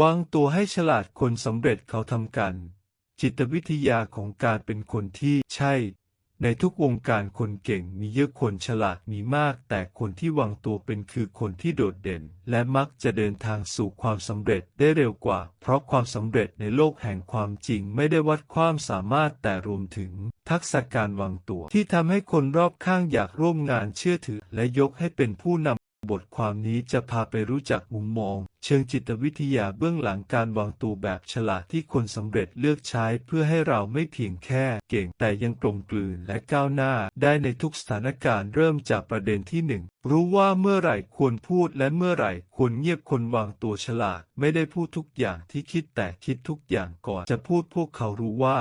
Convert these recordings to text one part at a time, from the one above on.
วางตัวให้ฉลาดคนสำเร็จเขาทำกัน จิตวิทยาของการเป็นคนที่ใช่ ในทุกวงการคนเก่งมีเยอะคนฉลาดมีมาก แต่คนที่วางตัวเป็นคือคนที่โดดเด่น และมักจะเดินทางสู่ความสำเร็จได้เร็วกว่า เพราะความสำเร็จในโลกแห่งความจริงไม่ได้วัดความสามารถแต่รวมถึง ทักษะการวางตัวที่ทำให้คนรอบข้างอยากร่วมงานเชื่อถือ และยกให้เป็นผู้นำ บทความนี้จะพาไปรู้จักมุมมอง เชิงจิตวิทยาเบื้องหลังการวางตัวแบบฉลาดที่คนสำเร็จเลือกใช้เพื่อให้เราไม่เพียงแค่เก่งแต่ยังกลมกลืนและก้าวหน้าได้ในทุกสถานการณ์เริ่มจากประเด็นที่หนึ่งรู้ว่าเมื่อไหร่ควรพูดและเมื่อไหร่ควรเงียบคนวางตัวฉลาด ไม่ได้พูดทุกอย่างที่คิดแต่คิดทุกอย่างก่อนจะพูดพวกเขารู้ว่า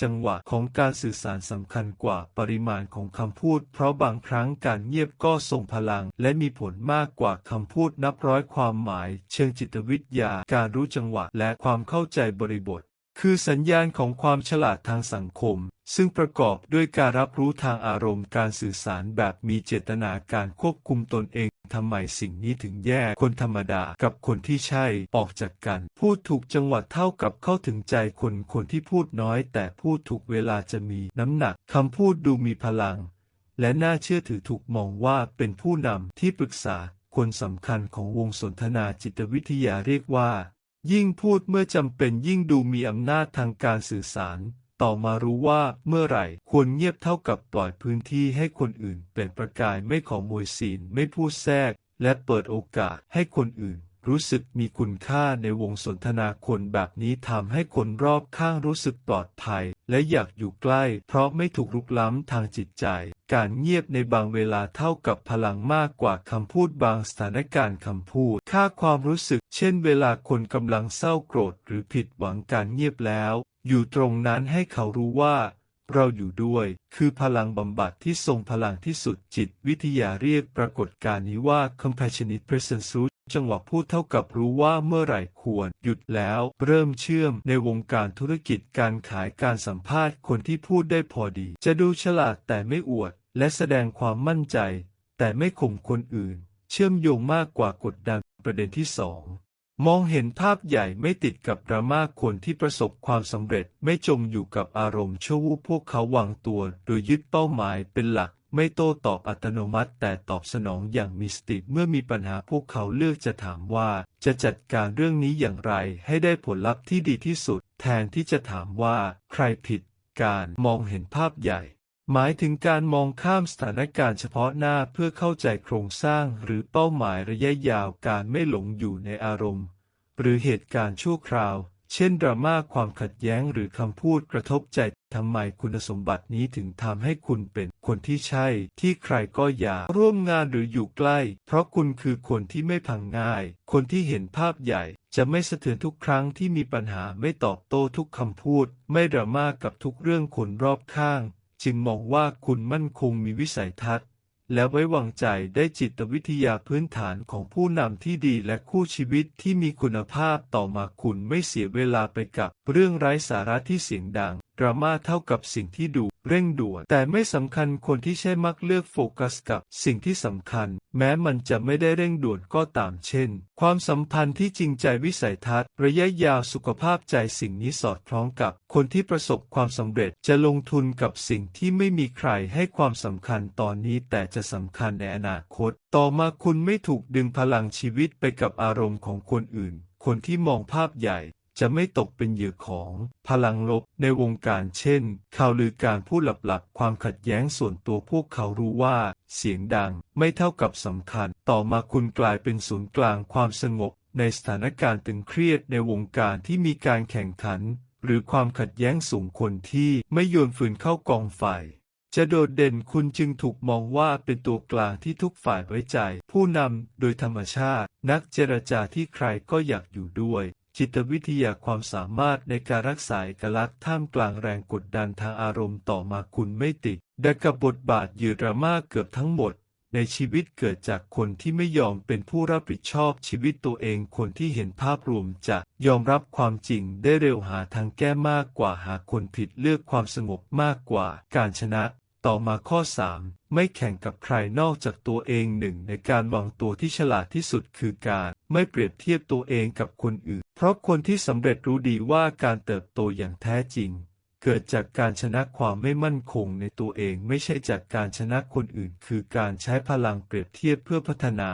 จังหวะของการสื่อสารสำคัญกว่าปริมาณของคำพูด เพราะบางครั้งการเงียบก็ทรงพลัง และมีผลมากกว่าคำพูดนับร้อยความหมาย เชิงจิตวิทยา การรู้จังหวะและความเข้าใจบริบท คือสัญญาณของความฉลาดทางสังคม ซึ่งประกอบด้วยการรับรู้ทางอารมณ์การสื่อสารแบบมีเจตนาการควบคุมตนเองทำไมสิ่งนี้ถึงแยกคนธรรมดากับคนที่ใช่ออกจากกัน พูดถูกจังหวะเท่ากับเข้าถึงใจคนคนที่พูดน้อย แต่พูดถูกเวลาจะมีน้ำหนักคำพูดดูมีพลัง และน่าเชื่อถือถูกมองว่าเป็นผู้นำที่ปรึกษาคนสำคัญของวงสนทนาจิตวิทยาเรียกว่า ยิ่งพูดเมื่อจำเป็นยิ่งดูมีอำนาจทางการสื่อสาร ต่อมารู้ว่าเมื่อไหร่ควรเงียบเท่ากับปล่อยพื้นที่ให้คนอื่นเป็นประกายไม่ขอมวยศีลไม่พูดแทรก และเปิดโอกาสให้คนอื่น รู้สึกมีคุณค่าในวงสนทนาคนแบบนี้ทำให้คนรอบข้างรู้สึกปลอดภัย และอยากอยู่ใกล้ เพราะไม่ถูกรุกล้ำทางจิตใจ การเงียบในบางเวลาเท่ากับพลังมากกว่าคำพูดบางสถานการณ์คำพูด ค่าความรู้สึก เช่นเวลาคนกำลังเศร้าโกรธหรือผิดหวังการเงียบแล้ว อยู่ตรงนั้นให้เขารู้ว่าเราอยู่ด้วย คือพลังบำบัดที่ทรงพลังที่สุดจิตวิทยาเรียกปรากฏการณ์นี้ว่า compassionate presence จังหวะพูดเท่ากับรู้ว่าเมื่อไหร่ควรหยุดแล้ว เริ่มเชื่อมในวงการธุรกิจการขายการสัมภาษณ์คนที่พูดได้พอดี จะดูฉลาดแต่ไม่อวด และแสดงความมั่นใจ แต่ไม่ข่มคนอื่น เชื่อมโยงมากกว่ากดดันประเด็นที่สองมองเห็นภาพใหญ่ไม่ติดกับดราม่าคนที่ประสบความสำเร็จไม่จมอยู่กับอารมณ์ชั่ววูบพวกเขาวางตัว โดยยึดเป้าหมายเป็นหลัก ไม่โต้ตอบอัตโนมัติแต่ตอบสนองอย่างมีสติเมื่อมีปัญหาพวกเขาเลือกจะถามว่า จะจัดการเรื่องนี้อย่างไรให้ได้ผลลัพธ์ที่ดีที่สุด แทนที่จะถามว่า ใครผิด การมองเห็นภาพใหญ่ หมายถึงการมองข้ามสถานการณ์เฉพาะหน้าเพื่อเข้าใจโครงสร้างหรือเป้าหมายระยะยาวการไม่หลงอยู่ในอารมณ์ หรือเหตุการณ์ชั่วคราว เช่นดราม่าความขัดแย้งหรือคำพูดกระทบใจ ทำไมคุณสมบัตินี้ถึงทำให้คุณเป็นคนที่ใช่ ที่ใครก็อยากร่วมงานหรืออยู่ใกล้ เพราะคุณคือคนที่ไม่พังง่าย คนที่เห็นภาพใหญ่ จะไม่สะเทือนทุกครั้งที่มีปัญหาไม่ตอบโต้ทุกคำพูด ไม่ดราม่ากับทุกเรื่องคนรอบข้าง จึงมองว่าคุณมั่นคงมีวิสัยทัศน์และไว้วางใจได้จิตวิทยาพื้นฐานของผู้นำที่ดีและคู่ชีวิตที่มีคุณภาพต่อมาคุณไม่เสียเวลาไปกับเรื่องไร้สาระที่เสียงดัง ดราม่าเท่ากับสิ่งที่ดูเร่งด่วน แต่ไม่สำคัญคนที่ใช่มักเลือกโฟกัสกับสิ่งที่สำคัญ แม้มันจะไม่ได้เร่งด่วนก็ตามเช่น ความสัมพันธ์ที่จริงใจวิสัยทัศน์ ระยะยาวสุขภาพใจสิ่งนี้สอดคล้องกับ คนที่ประสบความสำเร็จจะลงทุนกับสิ่งที่ไม่มีใครให้ความสำคัญตอนนี้ แต่จะสำคัญในอนาคต ต่อมาคุณไม่ถูกดึงพลังชีวิตไปกับอารมณ์ของคนอื่น คนที่มองภาพใหญ่ จะไม่ตกเป็นเหยื่อของพลังลบในวงการเช่น ข่าวลือการพูดหลับๆ ความขัดแย้งส่วนตัวพวกเขารู้ว่า เสียงดังไม่เท่ากับสำคัญ ต่อมาคุณกลายเป็นศูนย์กลางความสงบ ในสถานการณ์ตึงเครียดในวงการที่มีการแข่งขัน หรือความขัดแย้งสูงคนที่ไม่โยนฟืนเข้ากองไฟจะโดดเด่นคุณจึงถูกมองว่าเป็นตัวกลางที่ทุกฝ่ายไว้ใจ ผู้นำโดยธรรมชาติ นักเจรจาที่ใครก็อยากอยู่ด้วย จิตวิทยาความสามารถในการรักษาเอกลักษณ์ท่ามกลางแรงกดดันทางอารมณ์ต่อมาคุณไม่ติดแต่กับบทบาทยืดราม่าเกือบทั้งหมด ในชีวิตเกิดจากคนที่ไม่ยอมเป็นผู้รับผิดชอบชีวิตตัวเองคนที่เห็นภาพรวมจะยอมรับความจริงได้เร็วหาทางแก้มากกว่าหาคนผิดเลือกความสงบมากกว่าการชนะ ต่อมาข้อ 3 ไม่แข่งกับใครนอกจากตัวเองหนึ่งในการวางตัวที่ฉลาดที่สุดคือการไม่เปรียบเทียบตัวเองกับคนอื่น เพราะคนที่สำเร็จรู้ดีว่าการเติบโตอย่างแท้จริง เกิดจากการชนะความไม่มั่นคงในตัวเองไม่ใช่จากการชนะคนอื่น คือการใช้พลังเปรียบเทียบเพื่อพัฒนา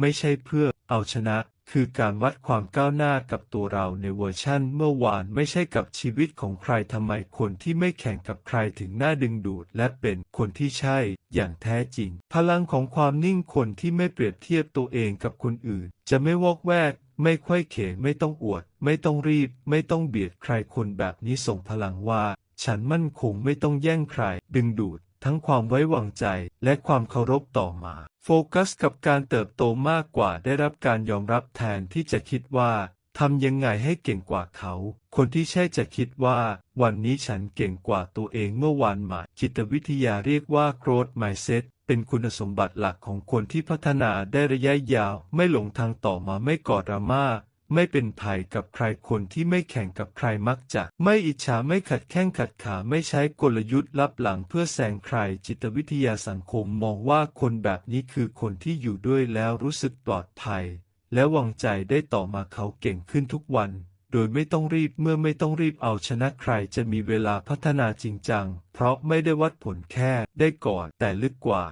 ไม่ใช่เพื่อเอาชนะ คือการวัดความก้าวหน้ากับตัวเราในเวอร์ชั่นเมื่อวานไม่ใช่กับชีวิตของใครทำไมคนที่ไม่แข่งกับใครถึงน่าดึงดูด และเป็นคนที่ใช่ อย่างแท้จริง พลังของความนิ่งคนที่ไม่เปรียบเทียบตัวเองกับคนอื่น จะไม่วอกแวก ไม่ค่อยเขไม่ต้องอวด ไม่ต้องรีบ ไม่ต้องเบียดใครคนแบบนี้ส่งพลังว่า ฉันมั่นคงไม่ต้องแย่งใคร ดึงดูด ทั้งความไว้วางใจ และความเคารพต่อมา โฟกัสกับการเติบโตมากกว่าได้รับการยอมรับแทนที่จะคิดว่าทำยังไงให้เก่งกว่าเขา คนที่ใช่จะคิดว่า วันนี้ฉันเก่งกว่าตัวเองเมื่อวานมาจิตวิทยาเรียกว่า growth mindset เป็นคุณสมบัติหลักของคนที่พัฒนาได้ระยะยาว ไม่หลงทางต่อมาไม่ก่อดราม่า ไม่เป็นภัยกับใครคนที่ไม่แข่งกับใครมักจะ ไม่อิจฉาไม่ขัดแข้งขัดขาไม่ใช้กลยุทธ์ลับหลังเพื่อแซงใครจิตวิทยาสังคมมองว่าคนแบบนี้คือคนที่อยู่ด้วยแล้วรู้สึกปลอดภัย และวางใจได้ต่อมาเขาเก่งขึ้นทุกวัน โดยไม่ต้องรีบเมื่อไม่ต้องรีบเอาชนะใครจะมีเวลาพัฒนาจริงจัง เพราะไม่ได้วัดผลแค่ได้ก่อนแต่ลึกกว่า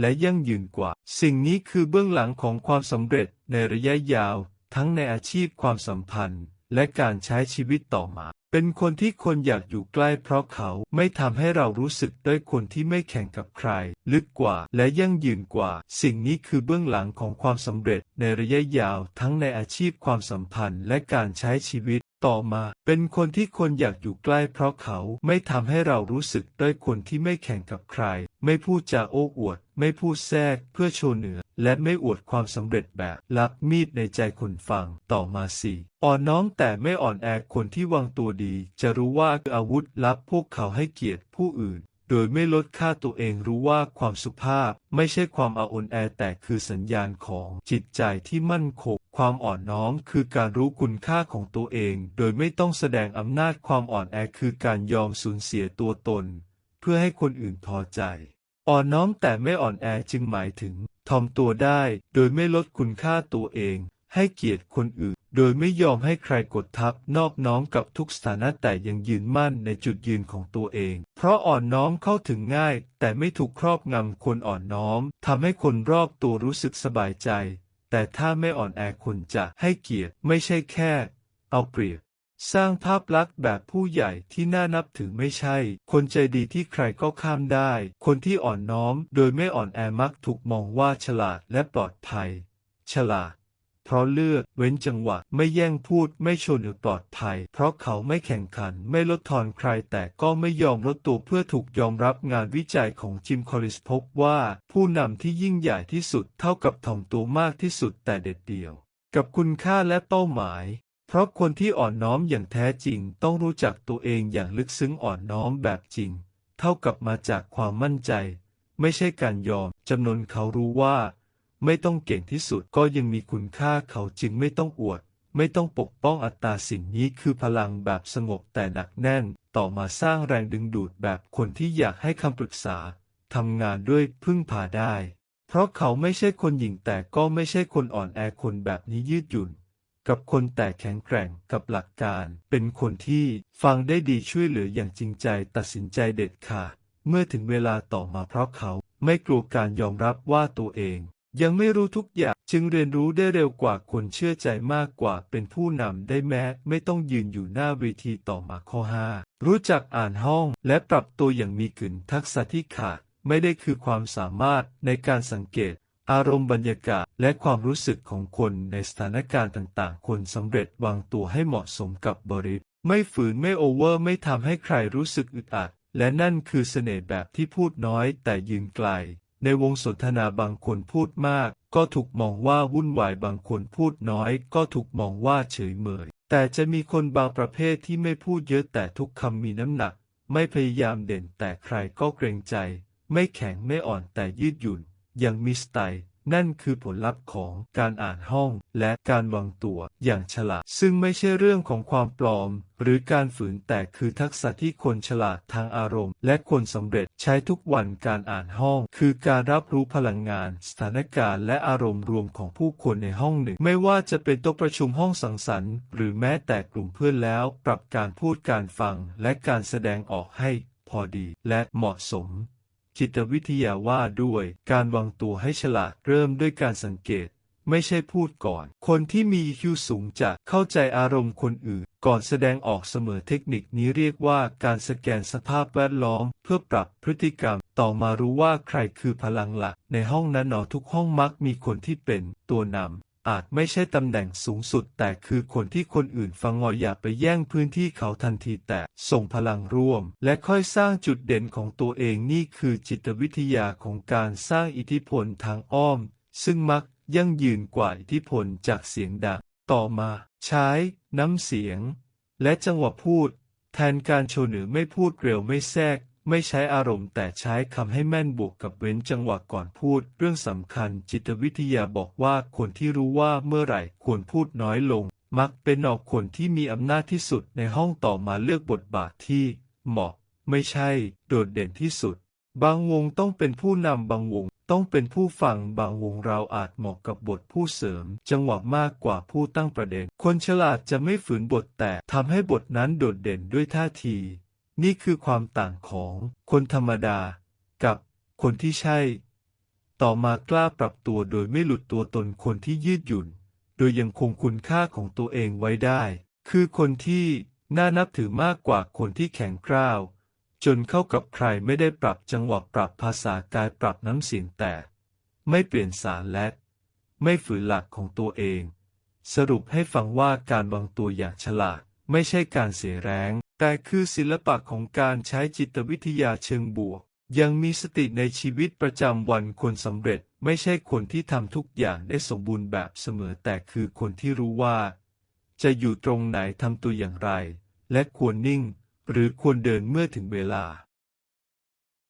และยั่งยืนกว่า สิ่งนี้คือเบื้องหลังของความสำเร็จในระยะยาว ทั้งในอาชีพความสัมพันธ์ และการใช้ชีวิตต่อมา เป็นคนที่คนอยากอยู่ใกล้เพราะเขาไม่ทำให้เรารู้สึกด้อยคนที่ไม่แข่งกับใคร ลึกกว่าและยั่งยืนกว่า สิ่งนี้คือเบื้องหลังของความสำเร็จในระยะยาวทั้งในอาชีพความสัมพันธ์ และการใช้ชีวิตต่อมา เป็นคนที่คนอยากอยู่ใกล้เพราะเขาไม่ทำให้เรารู้สึกด้อยคนที่ไม่แข่งกับใคร ไม่พูดจาโอ้อวด ไม่พูดแทรกเพื่อโชว์เหนือ และไม่อวดความสำเร็จแบบลับมีดในใจคนฟังต่อมาสี่อ่อนน้อมแต่ไม่อ่อนแอคนที่วางตัวดี จะรู้ว่าอาวุธลับพวกเขาให้เกียรติผู้อื่น โดยไม่ลดค่าตัวเองรู้ว่าความสุภาพ ไม่ใช่ความอาอนแอแต่คือสัญญาณของจิตใจที่มั่นคงความอ่อนน้อมคือการรู้คุณค่าของตัวเอง โดยไม่ต้องแสดงอำนาจความอ่อนแอคือการยอมสูญเสียตัวตนเพื่อให้คนอื่นพอใจ อ่อนน้อมแต่ไม่อ่อนแอจึงหมายถึงทอมตัวได้โดยไม่ลดคุณค่าตัวเอง ให้เกียรติคนอื่น โดยไม่ยอมให้ใครกดทับนอบน้อมกับทุกสถานะแต่ยังยืนมั่นในจุดยืนของตัวเอง เพราะอ่อนน้อมเข้าถึงง่าย แต่ไม่ถูกครอบงำคนอ่อนน้อมทำให้คนรอบตัวรู้สึกสบายใจ แต่ถ้าไม่อ่อนแอคนจะให้เกียรติไม่ใช่แค่ เอาเปรียบ สร้างภาพลักษณ์แบบผู้ใหญ่ที่น่านับถือไม่ใช่ คนใจดีที่ใครก็ข้ามได้ คนที่อ่อนน้อมโดยไม่อ่อนแอมักถูกมองว่าฉลาดและปลอดภัย ฉลาด เพราะเลือกเว้นจังหวะไม่แย่งพูดไม่ชนหรือปลอดภัย เพราะเขาไม่แข่งขันไม่ลดทอนใครแต่ก็ไม่ยอมลดตัวเพื่อถูกยอมรับงานวิจัยของจิมคอริสพบว่า ผู้นำที่ยิ่งใหญ่ที่สุดเท่ากับถ่อมตัวมากที่สุดแต่เด็ดเดี่ยว กับคุณค่าและเป้าหมาย เพราะคนที่อ่อนน้อมอย่างแท้จริงต้องรู้จักตัวเองอย่างลึกซึ้งอ่อนน้อมแบบจริง เท่ากับมาจากความมั่นใจ ไม่ใช่การยอมจำนวนเขารู้ว่า ไม่ต้องเก่งที่สุดก็ยังมีคุณค่าเขาจึงไม่ต้องอวด ไม่ต้องปกป้องอัตตราสิ่งนี้คือพลังแบบสงบแต่หนักแน่น ต่อมาสร้างแรงดึงดูดแบบคนที่อยากให้คำปรึกษาทำงานด้วยพึ่งพาได้ เพราะเขาไม่ใช่คนหญิงแต่ก็ไม่ใช่คนอ่อนแอคนแบบนี้ยืดหยุ่น กับคนแต่แข็งแกร่งกับหลักการ เป็นคนที่ฟังได้ดีช่วยเหลืออย่างจริงใจตัดสินใจเด็ดขาดเมื่อถึงเวลาต่อมาเพราะเขาไม่กลัวการยอมรับว่าตัวเอง ยังไม่รู้ทุกอย่างจึงเรียนรู้ได้เร็วกว่าคนเชื่อใจมากกว่าเป็นผู้นำได้แม้ไม่ต้องยืนอยู่หน้าเวทีต่อมาข้อ 5 รู้จักอ่านห้องและปรับตัวอย่างมีกึ่นทักษะที่ขาดไม่ได้คือความสามารถในการสังเกต อารมณ์บรรยากาศและความรู้สึกของคนในสถานการณ์ต่างๆ คนสำเร็จวางตัวให้เหมาะสมกับบริบทไม่ฝืนไม่โอเวอร์ไม่ทำให้ใครรู้สึกอึดอัด และนั่นคือเสน่ห์แบบที่พูดน้อยแต่ยืนไกล ในวงสนทนาบางคนพูดมาก ก็ถูกมองว่าวุ่นวายบางคนพูดน้อย ก็ถูกมองว่าเฉยเมย แต่จะมีคนบางประเภทที่ไม่พูดเยอะแต่ทุกคำมีน้ำหนัก ไม่พยายามเด่นแต่ใครก็เกรงใจ ไม่แข็งไม่อ่อนแต่ยืดหยุ่น ยังมีสไตล์นั่นคือผลลัพธ์ของการอ่านห้องและการวางตัวอย่างฉลาด ซึ่งไม่ใช่เรื่องของความปลอม หรือการฝืนแต่คือทักษะที่คนฉลาดทางอารมณ์ และคนสำเร็จใช้ทุกวันการอ่านห้อง คือการรับรู้พลังงาน สถานการณ์และอารมณ์รวมของผู้คนในห้องหนึ่ง ไม่ว่าจะเป็นโต๊ะประชุมห้องสังสรรค์ หรือแม้แต่กลุ่มเพื่อนแล้ว ปรับการพูดการฟัง และการแสดงออกให้พอดีและเหมาะสม จิตวิทยาว่าด้วย การวางตัวให้ฉลาดเริ่มด้วยการสังเกต ไม่ใช่พูดก่อน คนที่มี EQ สูงจะเข้าใจอารมณ์คนอื่น ก่อนแสดงออกเสมอเทคนิคนี้เรียกว่าการสแกนสภาพแวดล้อม เพื่อปรับพฤติกรรม ต่อมารู้ว่าใครคือพลังหลัก ในห้องนั้นหนอทุกห้องมักมีคนที่เป็นตัวนำ อาจไม่ใช่ตำแหน่งสูงสุด แต่คือคนที่คนอื่นฟังงออย่าไปแย่งพื้นที่เขาทันทีแต่ส่งพลังร่วม และค่อยสร้างจุดเด่นของตัวเองนี่คือจิตวิทยาของการสร้างอิทธิพลทางอ้อม ซึ่งมักยั่งยืนกว่าอิทธิพลจากเสียงดังต่อมา ใช้ น้ำเสียง และจังหวะพูด แทนการโชว์หรือไม่พูดเร็วไม่แทรก ไม่ใช้อารมณ์แต่ใช้คำให้แม่นบวกกับเว้นจังหวะก่อนพูด เรื่องสำคัญจิตวิทยาบอกว่าคนที่รู้ว่าเมื่อไหร่ควรพูดน้อยลง มักเป็นออกคนที่มีอำนาจที่สุดในห้องต่อมาเลือกบทบาทที่ เหมาะ ไม่ใช่ โดดเด่นที่สุด บางวงต้องเป็นผู้นำบางวง ต้องเป็นผู้ฟังบางวงเราอาจเหมาะกับบทผู้เสริม จังหวะมากกว่าผู้ตั้งประเด็น คนฉลาดจะไม่ฝืนบทแต่ทำให้บทนั้นโดดเด่นด้วยท่าที นี่คือความต่างของคนธรรมดากับคนที่ใช่ ต่อมากล้าปรับตัวโดยไม่หลุดตัวตนคนที่ยืดหยุ่น โดยยังคงคุณค่าของตัวเองไว้ได้ คือคนที่น่านับถือมากกว่าคนที่แข็งกร้าว จนเข้ากับใครไม่ได้ปรับจังหวะปรับภาษากายปรับน้ำเสียงแต่ ไม่เปลี่ยนสารและ ไม่ฝืนหลักของตัวเอง สรุปให้ฟังว่าการวางตัวอย่างฉลาด ไม่ใช่การเสียแรง แต่คือศิลปะของการใช้จิตวิทยาเชิงบวก ยังมีสติในชีวิตประจำวันคนสำเร็จ ไม่ใช่คนที่ทำทุกอย่างได้สมบูรณ์แบบเสมอแต่คือคนที่รู้ว่า จะอยู่ตรงไหนทำตัวอย่างไร และควรนิ่ง หรือควรเดินเมื่อถึงเวลา